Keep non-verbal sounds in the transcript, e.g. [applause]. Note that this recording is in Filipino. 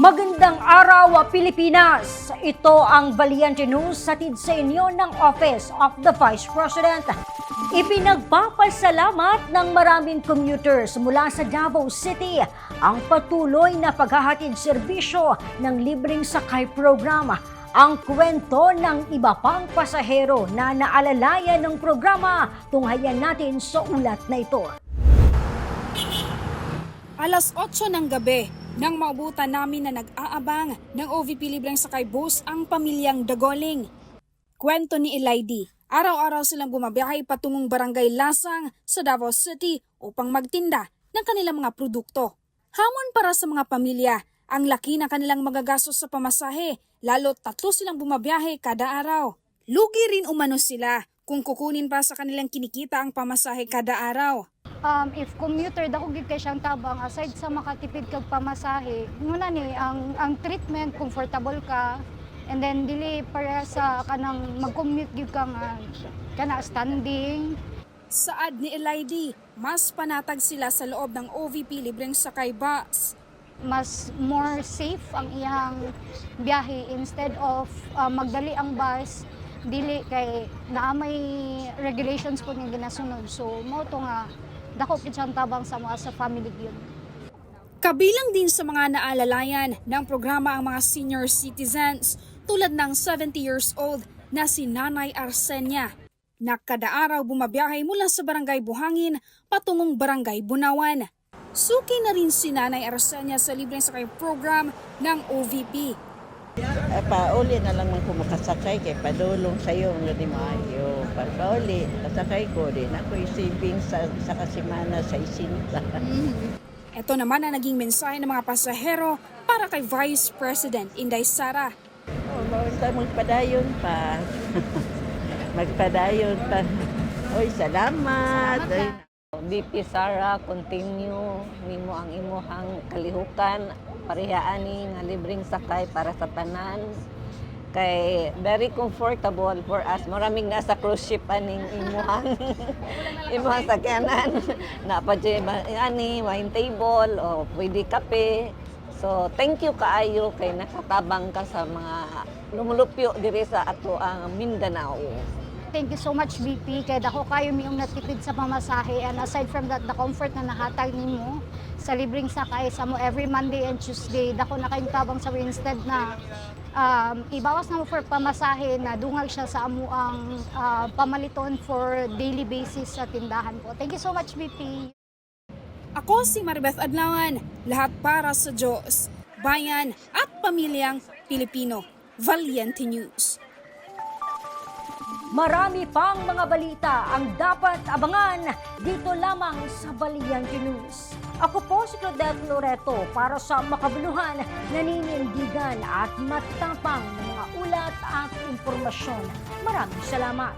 Magandang araw, Pilipinas! Ito ang Valiente News satid sa inyo ng Office of the Vice President. Ipinagpapasalamat ng maraming commuters mula sa Davao City ang patuloy na paghahatid serbisyo ng libreng sakay program. Ang kwento ng iba pang pasahero na naalalayan ng programa, tunghayan natin sa ulat na ito. Alas 8 ng gabi, nang maubutan namin na nag-aabang ng OVP libreng sakay bus ang pamilyang Dagoling. Kwento ni Elaidy, araw-araw silang bumabiyahe patungong barangay Lasang sa Davao City upang magtinda ng kanilang mga produkto. Hamon para sa mga pamilya, ang laki ng kanilang magagastos sa pamasahe, lalo tatlo silang bumabiyahe kada araw. Lugi rin umano sila kung kukunin pa sa kanilang kinikita ang pamasahe kada araw. um, if commuter dako gid kay siyang tabang aside sa makatipid kag pamasahe muna ni ang ang treatment comfortable ka and then dili para sa kanang mag-commute gid ka nga kana standing Saad ni Elaidy, mas panatag sila sa loob ng OVP libreng sakay bus. Mas more safe ang iyang biyahe. Instead of uh, magdali ang bus dili kay naa may regulations po niya ginasunod. So mo to nga dako gid tabang sa mga sa family gyud Kabilang din sa mga naalalayan ng programa ang mga senior citizens tulad ng 70 years old na si Nanay Arsenia. Na kada araw bumabiyahe mula sa barangay Buhangin patungong barangay Bunawan. Suki na rin si Nanay Arsenia sa libreng sakay program ng OVP. Eh, pauli na lang man ko makasakay kay padulong sa iyo nga di maayo. Pa- Pauli, kasakay ko din. Ako saving sa, sa kasimana sa isinta. Ito naman ang naging mensahe ng mga pasahero para kay Vice President Inday Sara. oh, basta magpadayon pa. [laughs] magpadayon pa. Oy, salamat. Oy, BP Sara, continue. Nimo ang imuhang kalihukan parehaan ni nga libreng sakay para sa tanan. Kay very comfortable for us. Maraming nasa cruise ship aning imuhang [laughs] imuhang sakyanan. [laughs] Na pa dyan ba- ani wine table o pwede kape. So thank you kaayo kay nakatabang ka sa mga lumulupyo diri sa ato ang Mindanao Thank you so much, BP. Kaya dako kayo miyong natipid sa pamasahe. And aside from that, the comfort na nahatag nimo sa libreng sakay sa mo every Monday and Tuesday, dako na kayong tabang sa instead na um, ibawas na mo for pamasahe na dungag siya sa amo ang ah, pamaliton for daily basis sa tindahan po. Thank you so much, BP. Ako si Maribeth Adlawan, lahat para sa Diyos, bayan at pamilyang Pilipino. Valiente News. Marami pang mga balita ang dapat abangan dito lamang sa Valiente News. Ako po si Claudette Loreto para sa makabuluhan, naninindigan at matapang mga ulat at impormasyon. Maraming salamat.